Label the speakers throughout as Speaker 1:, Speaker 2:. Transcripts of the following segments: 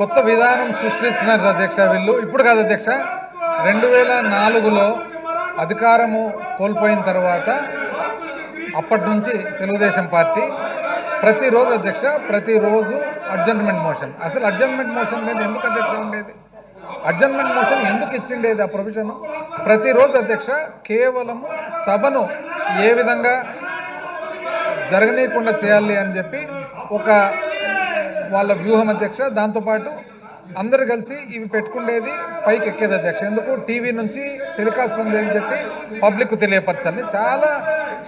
Speaker 1: కొత్త విధానం సృష్టించినారు అధ్యక్ష వీళ్ళు. ఇప్పుడు కాదు అధ్యక్ష. రెండు వేల నాలుగులో అధికారము కోల్పోయిన తర్వాత అప్పటి నుంచి తెలుగుదేశం పార్టీ ప్రతిరోజు అధ్యక్ష ప్రతిరోజు అడ్జర్న్మెంట్ మోషన్. అసలు అడ్జర్న్మెంట్ మోషన్ లేదు ఎందుకు అధ్యక్ష ఉండేది? అడ్జర్న్మెంట్ మోషన్ ఎందుకు ఇచ్చిండేది ఆ ప్రొవిజన్? ప్రతిరోజు అధ్యక్ష కేవలము సభను ఏ విధంగా జరగనీయకుండా చేయాలి అని చెప్పి ఒక వాళ్ళ వ్యూహం అధ్యక్ష దాంతోపాటు అందరు కలిసి ఇవి పెట్టుకునేది పైకి ఎక్కేది అధ్యక్ష. ఎందుకు? టీవీ నుంచి టెలికాస్ట్ ఉంది అని చెప్పి పబ్లిక్ తెలియపరచాలి. చాలా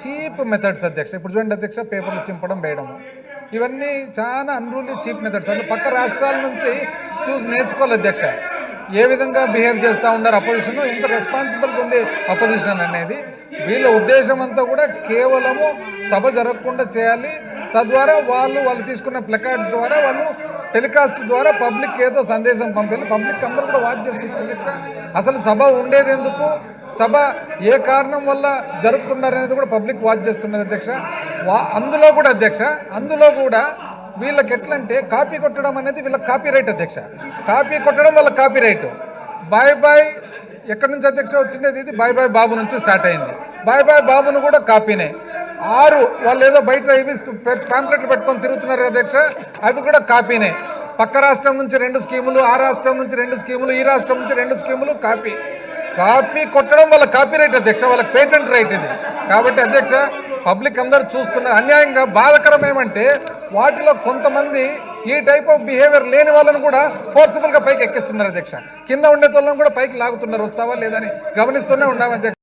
Speaker 1: చీప్ మెథడ్స్ అధ్యక్ష. ఇప్పుడు చూడండి అధ్యక్ష పేపర్లు చింపడం వేయడము ఇవన్నీ చాలా అన్రూలీ చీప్ మెథడ్స్ అంటే పక్క రాష్ట్రాల నుంచి చూసి నేర్చుకోవాలి అధ్యక్ష. ఏ విధంగా బిహేవ్ చేస్తూ ఉన్నారు అపోజిషన్ ఎంత రెస్పాన్సిబిలిటీ ఉంది అపోజిషన్ అనేది. వీళ్ళ ఉద్దేశం అంతా కూడా కేవలము సభ జరగకుండా చేయాలి తద్వారా వాళ్ళు వాళ్ళు తీసుకున్న ప్లకార్డ్స్ ద్వారా వాళ్ళు టెలికాస్ట్ ద్వారా పబ్లిక్ ఏదో సందేశం పంపారు. పబ్లిక్ అందరూ కూడా వాచ్ చేస్తున్నారు అధ్యక్ష అసలు సభ ఉండేది ఎందుకు? సభ ఏ కారణం వల్ల జరుపుతున్నారు అనేది కూడా పబ్లిక్ వాచ్ చేస్తున్నారు అధ్యక్ష వా అందులో కూడా అధ్యక్ష అందులో కూడా వీళ్ళకి ఎట్లంటే కాపీ కొట్టడం అనేది వీళ్ళకి కాపీ రైట్ అధ్యక్ష కాపీ కొట్టడం వాళ్ళ కాపీ రైట్ బాయ్ బాయ్ ఎక్కడి నుంచి అధ్యక్ష వచ్చిండేది ఇది? బాయ్ బాయ్ బాబు నుంచి స్టార్ట్ అయింది. బాయ్ బాయ్ బాబును కూడా కాపీనే ఆరు వాళ్ళు ఏదో బయట ఇవి పాంప్లెట్లు పెట్టుకొని తిరుగుతున్నారు అధ్యక్ష అవి కూడా కాపీనే. పక్క రాష్ట్రం నుంచి రెండు స్కీములు ఆ రాష్ట్రం నుంచి రెండు స్కీములు ఈ రాష్ట్రం నుంచి రెండు స్కీములు కాపీ. కాపీ కొట్టడం వాళ్ళ కాపీ రైట్ అధ్యక్ష వాళ్ళకి పేటెంట్ రైట్ ఇది. కాబట్టి అధ్యక్ష పబ్లిక్ అందరు చూస్తున్నారు అన్యాయంగా బాధకరం ఏమంటే వాటిలో కొంతమంది ఈ టైప్ ఆఫ్ బిహేవియర్ లేని వాళ్ళని కూడా ఫోర్సిబుల్గా పైకి ఎక్కిస్తున్నారు అధ్యక్ష. కింద ఉండే వాళ్ళని కూడా పైకి లాగుతున్నారు వస్తావా లేదని గమనిస్తూనే ఉన్నాం అధ్యక్ష.